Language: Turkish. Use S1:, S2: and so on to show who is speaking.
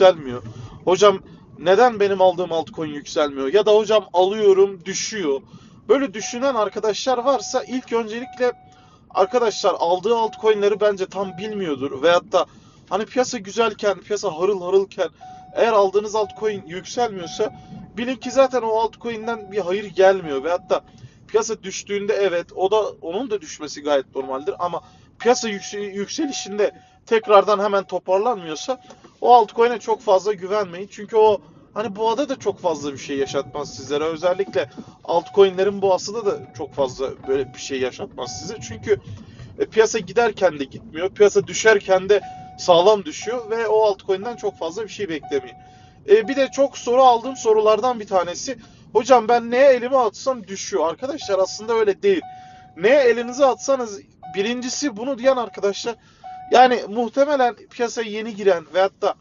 S1: yükselmiyor? Hocam neden benim aldığım altcoin yükselmiyor? Ya da hocam alıyorum düşüyor. Böyle düşünen arkadaşlar varsa ilk öncelikle arkadaşlar aldığı altcoin'leri bence tam bilmiyordur. Veyahut da hani piyasa güzelken, piyasa harıl harılken eğer aldığınız altcoin yükselmiyorsa bilin ki zaten o altcoin'den bir hayır gelmiyor. Veyahut da piyasa düştüğünde evet o da onun da düşmesi gayet normaldir ama piyasa yüksel- yükselişinde tekrardan hemen toparlanmıyorsa o altcoin'e çok fazla güvenmeyin. Çünkü o hani boğada da çok fazla bir şey yaşatmaz sizlere. Özellikle altcoin'lerin boğasında da çok fazla böyle bir şey yaşatmaz size. Çünkü e, piyasa giderken de gitmiyor. Piyasa düşerken de sağlam düşüyor ve o altcoin'den çok fazla bir şey beklemeyin. E, bir de çok soru aldığım sorulardan bir tanesi. Hocam ben neye elimi atsam düşüyor. Arkadaşlar aslında öyle değil. Neye elinizi atsanız birincisi bunu diyen arkadaşlar yani muhtemelen piyasaya yeni giren veyahut da